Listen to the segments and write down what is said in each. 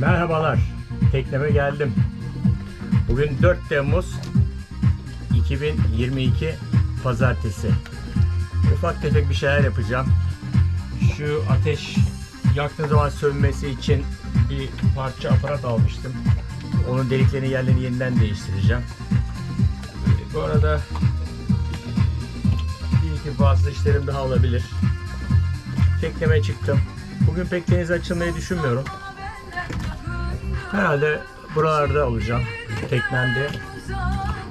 Merhabalar. Tekneme geldim. Bugün 4 Temmuz 2022 Pazartesi. Ufak tefek bir şeyler yapacağım. Şu ateş yaktığım zaman sönmesi için bir parça aparat almıştım. Onun deliklerini yerlerini yeniden değiştireceğim. Bu arada bir iki bazı işlerim daha olabilir. Tekneme çıktım. Bugün pek denize açılmayı düşünmüyorum. Herhalde buralarda olacağım. Teknemde.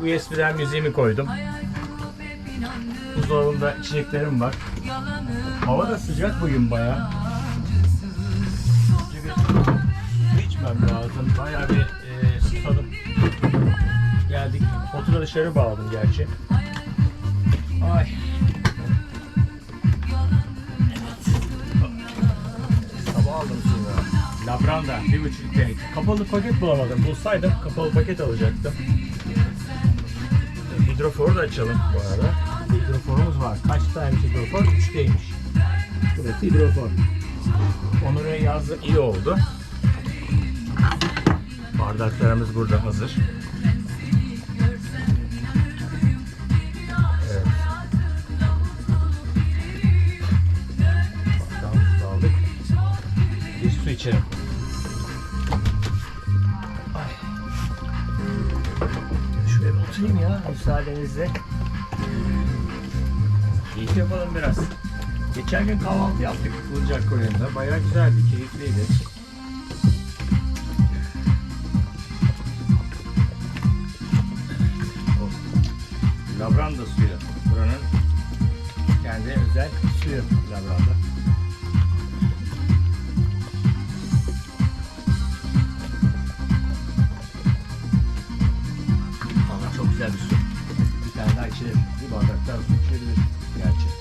USB'den müziğimi koydum. Buzdolabında içeceklerim var. Hava da sıcak bugün su içmem lazım. Bayağı bir e, susadım. Geldik. Botu da dışarı bağladım gerçi. Ay. Bir buçuk litrelik. Kapalı paket bulamadım. Bulsaydım kapalı paket alacaktım. Hidroforu da açalım bu arada. Hidroforumuz var. Kaç tane hidrofor? Üçteymiş. Burası hidrofor. Onur'a yazdım iyi oldu. Bardaklarımız burada hazır. Evet. Oturayım ya müsaadenizle. Keyif yapalım biraz. Geçen gün kahvaltı yaptık Kılacak koyunda. Bayağı güzeldi, keyifliydi. Labranda suyu. Buranın kendi özel suyu Labranda. Güzel bir tane daha içilir. Bir bardak daha su içilebilir gerçi.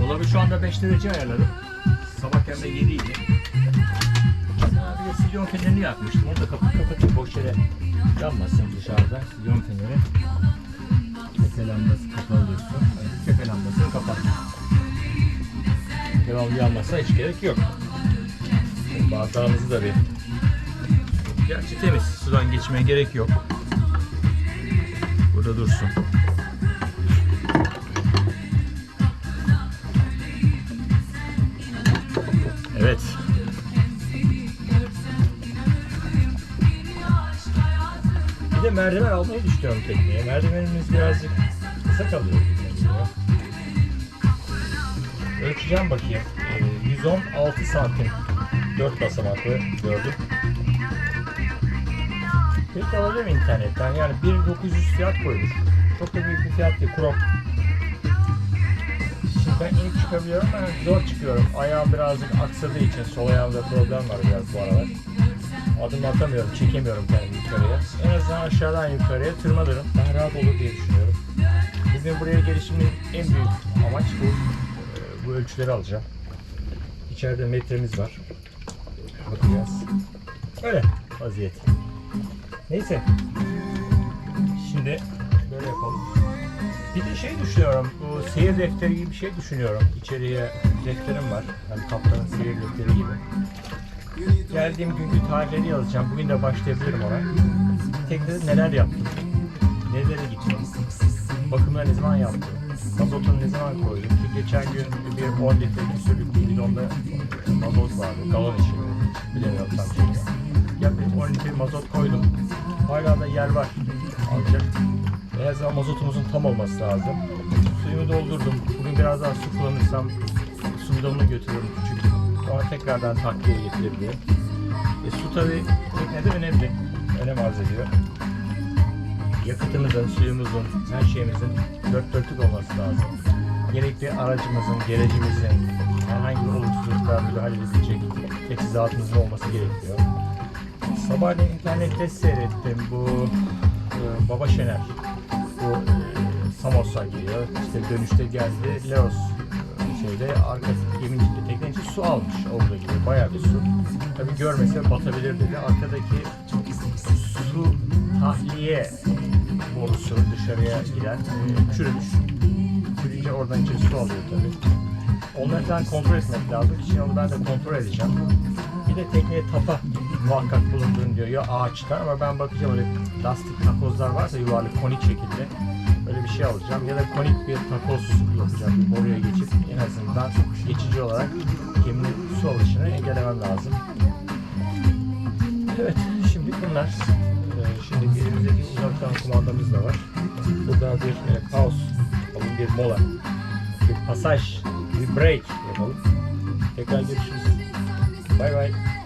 Dolabı şu anda 5 derece ayarladım. Sabah de 7 silyon fenerini yakmıştım. Onu da kapı kapatıp boş yere yanmasın dışarıda. Silyon feneri. Tepe lambası kapalı. Evet, tepe lambasını kapat. Devamlı yanmasa hiç gerek yok. Bardağımızı da bir Gerçi temiz. Sudan geçmeye gerek yok. Burada dursun. Bir de merdiven almayı düşünüyorum tekneye. Merdivenimiz birazcık kısa kalıyor. Ölçeceğim bakayım. Ee, 116 santim. 4 basamaklı gördüm. Peki alabilirim internetten. Yani 1900 fiyat koymuş. Çok da büyük bir fiyat değil. Crop. Şimdi ben ilk çıkabiliyorum ama zor çıkıyorum. Ayağım birazcık aksadığı için sol ayağımda problem var biraz bu aralar. Adım atamıyorum, çekemiyorum kendimi yukarıya. En azından aşağıdan yukarıya tırmanırım. Daha rahat olur diye düşünüyorum. Bugün buraya gelişimin en büyük amaç bu. Ee, Bu ölçüleri alacağım. İçeride metremiz var. Bakacağız. Öyle vaziyet. Neyse. Şimdi böyle yapalım. Bir de şey düşünüyorum, bu seyir defteri gibi bir şey düşünüyorum. İçeriye defterim var. Hani kaptanın seyir defteri gibi. Geldiğim günkü tarihleri yazacağım. Bugün de başlayabilirim ona. Teknede neler yaptım? Nerelere gittim? Bakımları ne zaman yaptım? Mazotunu ne zaman koydum? Ki geçen gün bir 10 litre küsürlük bir bidonda mazot vardı. Galon işi. Bilemiyorum tam şeyde. Yaklaşık 10 litre mazot koydum. Hala da yer var. Alacak. En azından mazotumuzun tam olması lazım. Suyumu doldurdum. Bugün biraz daha su kullanırsam su bidonunu götürüyorum küçük. Sonra tekrardan takviye getirebilirim. E, su tabi teknede önemli. Önem arz ediyor. Yakıtımızın, suyumuzun, her şeyimizin dört dörtlük olması lazım. Gerekli aracımızın, gerecimizin herhangi bir olumsuzlukla müdahale edilecek teçhizatımızın olması gerekiyor. Sabahleyin internette seyrettim bu e, Baba Şener. Bu e, Samos'a geliyor. İşte dönüşte geldi Leos e, şeyde arka geminin içinde teknenin içinde su almış olduğu gibi bayağı bir su. Tabi görmese batabilir dedi. Arkadaki su tahliye borusu dışarıya giden e, çürümüş. Çürüyünce oradan içeri su alıyor tabi. Onları falan kontrol etmek lazım. Şimdi onu ben de kontrol edeceğim. Bir de tekneye tapa muhakkak bulundurun diyor. Ya ağaçtan ama ben bakacağım öyle lastik takozlar varsa yuvarlak konik şekilde öyle bir şey alacağım. Ya da konik bir takoz yapacağım. Bir azından geçici olarak geminin su alışını engellemem lazım. Evet, şimdi bunlar. Ee, şimdi elimizdeki uzaktan kumandamız da var. Burada bir e, pause yapalım, bir mola, bir pasaj, bir break yapalım. Tekrar görüşürüz. Bay bay.